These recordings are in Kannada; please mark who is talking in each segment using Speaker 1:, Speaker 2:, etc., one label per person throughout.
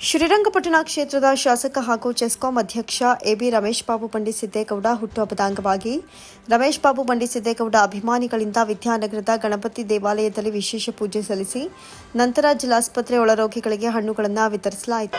Speaker 1: ಶ್ರೀರಂಗಪಟ್ಟಣ ಕ್ಷೇತ್ರದ ಶಾಸಕ ಹಾಗೂ ಚೆಸ್ಕಾಂ ಅಧ್ಯಕ್ಷ ಎಬಿ ರಮೇಶ್ ಬಾಬು ಸಿದ್ದೇಗೌಡ ಹುಟ್ಟುಹಬ್ಬದ ಅಂಗವಾಗಿ ರಮೇಶ್ ಬಾಬು ಸಿದ್ದೇಗೌಡ ಅಭಿಮಾನಿಗಳಿಂದ ವಿದ್ಯಾನಗರದ ಗಣಪತಿ ದೇವಾಲಯದಲ್ಲಿ ವಿಶೇಷ ಪೂಜೆ ಸಲ್ಲಿಸಿ ನಂತರ ಜಿಲ್ಲಾಸ್ಪತ್ರೆ ಒಳರೋಗಿಗಳಿಗೆ ಹಣ್ಣುಗಳನ್ನು ವಿತರಿಸಲಾಯಿತು.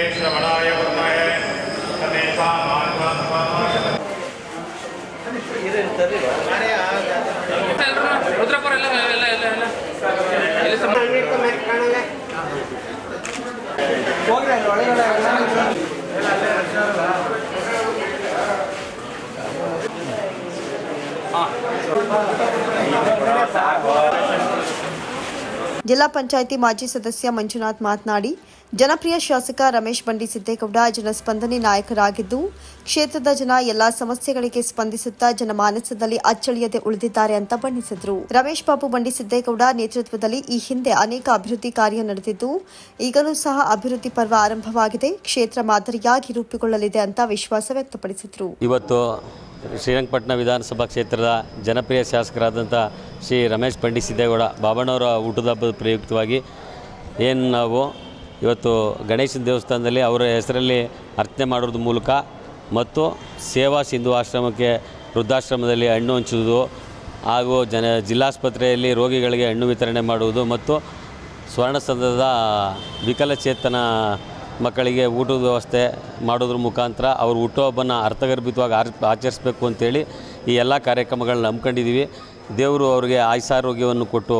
Speaker 2: ರುದ್ರಪುರ ಎಲ್ಲ ಎಲ್ಲ ಎಲ್ಲ ಎಲ್ಲ ಎಲ್ಲಿ ಸಮ
Speaker 1: ಜಿಲ್ಲಾ ಪಂಚಾಯಿತಿ ಮಾಜಿ ಸದಸ್ಯ ಮಂಜುನಾಥ್ ಮಾತನಾಡಿ, ಜನಪ್ರಿಯ ಶಾಸಕ ರಮೇಶ್ ಬಂಡಿ ಸಿದ್ದೇಗೌಡ ಜನಸ್ಪಂದನೆ ನಾಯಕರಾಗಿದ್ದು, ಕ್ಷೇತ್ರದ ಜನ ಎಲ್ಲಾ ಸಮಸ್ಯೆಗಳಿಗೆ ಸ್ಪಂದಿಸುತ್ತಾ ಜನಮಾನಸದಲ್ಲಿ ಅಚ್ಚಳಿಯದೆ ಉಳಿದಿದ್ದಾರೆ ಅಂತ ಬಣ್ಣಿಸಿದರು. ರಮೇಶ್ ಬಾಬು ಬಂಡಿ ಸಿದ್ದೇಗೌಡ ನೇತೃತ್ವದಲ್ಲಿ ಈ ಹಿಂದೆ ಅನೇಕ ಅಭಿವೃದ್ಧಿ ಕಾರ್ಯ ನಡೆದಿದ್ದು, ಈಗಲೂ ಸಹ ಅಭಿವೃದ್ಧಿ ಪರ್ವ ಆರಂಭವಾಗಿದೆ, ಕ್ಷೇತ್ರ ಮಾದರಿಯಾಗಿ ರೂಪುಗೊಳ್ಳಲಿದೆ ಅಂತ ವಿಶ್ವಾಸ ವ್ಯಕ್ತಪಡಿಸಿದರು.
Speaker 3: ಶ್ರೀರಂಗಪಟ್ಟಣ ವಿಧಾನಸಭಾ ಕ್ಷೇತ್ರದ ಜನಪ್ರಿಯ ಶಾಸಕರಾದಂಥ ಶ್ರೀ ರಮೇಶ್ ಪಂಡಿತ್ ಸಿದ್ದೇಗೌಡ ಬಾಬಣ್ಣವರ ಊಟದ ಹಬ್ಬದ ಪ್ರಯುಕ್ತವಾಗಿ ಏನು ನಾವು ಇವತ್ತು ಗಣೇಶನ ದೇವಸ್ಥಾನದಲ್ಲಿ ಅವರ ಹೆಸರಲ್ಲಿ ಅರ್ಚನೆ ಮಾಡೋದ್ರ ಮೂಲಕ ಮತ್ತು ಸೇವಾ ಸಿಂಧು ಆಶ್ರಮಕ್ಕೆ ವೃದ್ಧಾಶ್ರಮದಲ್ಲಿ ಹಣ್ಣು ಹಂಚುವುದು ಹಾಗೂ ಜನ ಜಿಲ್ಲಾಸ್ಪತ್ರೆಯಲ್ಲಿ ರೋಗಿಗಳಿಗೆ ಹಣ್ಣು ವಿತರಣೆ ಮಾಡುವುದು ಮತ್ತು ಸ್ವರ್ಣಸಂಧದ ವಿಕಲಚೇತನ ಮಕ್ಕಳಿಗೆ ಊಟದ ವ್ಯವಸ್ಥೆ ಮಾಡೋದ್ರ ಮುಖಾಂತರ ಅವ್ರ ಹುಟ್ಟುಹಬ್ಬನ ಅರ್ಥಗರ್ಭಿತವಾಗಿ ಆರ್ ಆಚರಿಸಬೇಕು ಅಂತೇಳಿ ಈ ಎಲ್ಲ ಕಾರ್ಯಕ್ರಮಗಳನ್ನ ನಂಬ್ಕೊಂಡಿದ್ದೀವಿ. ದೇವರು ಅವರಿಗೆ ಆಯುಸಾರೋಗ್ಯವನ್ನು ಕೊಟ್ಟು,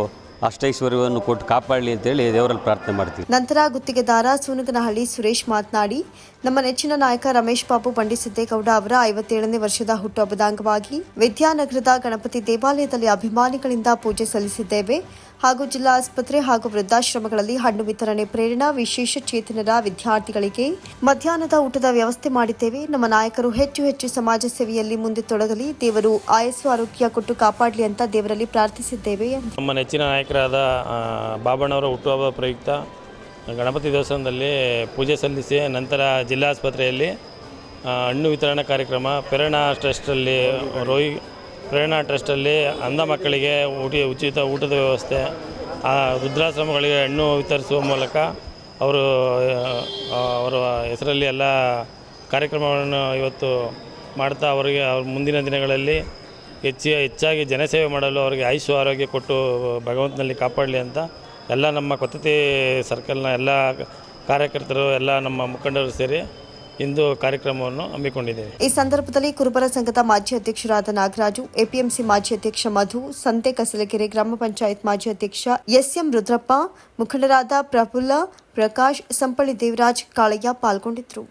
Speaker 3: ಅಷ್ಟೈಶ್ವರ್ಯವನ್ನು ಕೊಟ್ಟು ಕಾಪಾಡಲಿ ಅಂತೇಳಿ ದೇವರಲ್ಲಿ ಪ್ರಾರ್ಥನೆ ಮಾಡ್ತೀವಿ.
Speaker 1: ನಂತರ ಗುತ್ತಿಗೆದಾರ ಸೂನಗನಹಳ್ಳಿ ಸುರೇಶ್ ಮಾತನಾಡಿ, ನಮ್ಮ ನೆಚ್ಚಿನ ನಾಯಕ ರಮೇಶ್ ಬಾಬು ಬಂಡಿಸಿದ್ದೇಗೌಡ ಅವರ ಐವತ್ತೇಳನೇ ವರ್ಷದ ಹುಟ್ಟುಹಬ್ಬದ ಅಂಗವಾಗಿ ವಿದ್ಯಾನಗರದ ಗಣಪತಿ ದೇವಾಲಯದಲ್ಲಿ ಅಭಿಮಾನಿಗಳಿಂದ ಪೂಜೆ ಸಲ್ಲಿಸಿದ್ದೇವೆ. ಹಾಗೂ ಜಿಲ್ಲಾ ಆಸ್ಪತ್ರೆ ಹಾಗೂ ವೃದ್ಧಾಶ್ರಮಗಳಲ್ಲಿ ಹಣ್ಣು ವಿತರಣೆ ಪ್ರೇರಣಾ ವಿಶೇಷ ಚೇತನರ ವಿದ್ಯಾರ್ಥಿಗಳಿಗೆ ಮಧ್ಯಾಹ್ನದ ಊಟದ ವ್ಯವಸ್ಥೆ ಮಾಡಿದ್ದೇವೆ. ನಮ್ಮ ನಾಯಕರು ಹೆಚ್ಚು ಹೆಚ್ಚು ಸಮಾಜ ಸೇವೆಯಲ್ಲಿ ಮುಂದೆ ತೊಡಗಲಿ, ದೇವರು ಆಯಸ್ಸು ಆರೋಗ್ಯ ಕೊಟ್ಟು ಕಾಪಾಡಲಿ ಅಂತ ದೇವರಲ್ಲಿ ಪ್ರಾರ್ಥಿಸಿದ್ದೇವೆ.
Speaker 4: ನಮ್ಮ ನೆಚ್ಚಿನ ನಾಯಕರಾದ ಬಾಬಣ್ಣವರ ಹುಟ್ಟುಹಬ್ಬ ಪ್ರಯುಕ್ತ ಗಣಪತಿ ದೇವಸ್ಥಾನದಲ್ಲಿ ಪೂಜೆ ಸಲ್ಲಿಸಿ, ನಂತರ ಜಿಲ್ಲಾಸ್ಪತ್ರೆಯಲ್ಲಿ ಹಣ್ಣು ವಿತರಣಾ ಕಾರ್ಯಕ್ರಮ, ಪ್ರೇರಣಾ ಟ್ರಸ್ಟಲ್ಲಿ ರೋಗಿ ಪ್ರೇರಣಾ ಟ್ರಸ್ಟಲ್ಲಿ ಅಂಧ ಮಕ್ಕಳಿಗೆ ಊಟ ಉಚಿತ ಊಟದ ವ್ಯವಸ್ಥೆ ವೃದ್ಧಾಶ್ರಮಗಳಿಗೆ ಹಣ್ಣು ವಿತರಿಸುವ ಮೂಲಕ ಅವರು ಅವರ ಹೆಸರಲ್ಲಿ ಎಲ್ಲ ಕಾರ್ಯಕ್ರಮಗಳನ್ನು ಇವತ್ತು ಮಾಡ್ತಾ ಅವರಿಗೆ, ಅವ್ರ ಮುಂದಿನ ದಿನಗಳಲ್ಲಿ ಹೆಚ್ಚು ಹೆಚ್ಚಾಗಿ ಜನಸೇವೆ ಮಾಡಲು ಅವರಿಗೆ ಆಯುಷ್ಯ ಆರೋಗ್ಯ ಕೊಟ್ಟು ಭಗವಂತನಲ್ಲಿ ಕಾಪಾಡಲಿ ಅಂತ ಎಲ್ಲ ನಮ್ಮ ಕೊತ್ತತಿ ಸರ್ಕಲ್ನ ಎಲ್ಲ ಕಾರ್ಯಕರ್ತರು, ಎಲ್ಲ ನಮ್ಮ ಮುಖಂಡರು ಸೇರಿ ಇಂದು ಕಾರ್ಯಕ್ರಮವನ್ನು ಹಮ್ಮಿಕೊಂಡಿದ್ದೇವೆ.
Speaker 1: ಈ ಸಂದರ್ಭದಲ್ಲಿ ಕುರುಬರ ಸಂಘದ ಮಾಜಿ ಅಧ್ಯಕ್ಷರಾದ ನಾಗರಾಜು, ಎಪಿಎಂಸಿ ಮಾಜಿ ಅಧ್ಯಕ್ಷ ಮಧು, ಸಂತೆ ಕಸಲಗೆರೆ ಗ್ರಾಮ ಪಂಚಾಯತ್ ಮಾಜಿ ಅಧ್ಯಕ್ಷ ಎಸ್ಎಂ ರುದ್ರಪ್ಪ, ಮುಖಂಡರಾದ ಪ್ರಫುಲ್ಲ, ಪ್ರಕಾಶ್, ಸಂಪಳ್ಳಿ ದೇವರಾಜ್, ಕಾಳಯ್ಯ ಪಾಲ್ಗೊಂಡಿದ್ದರು.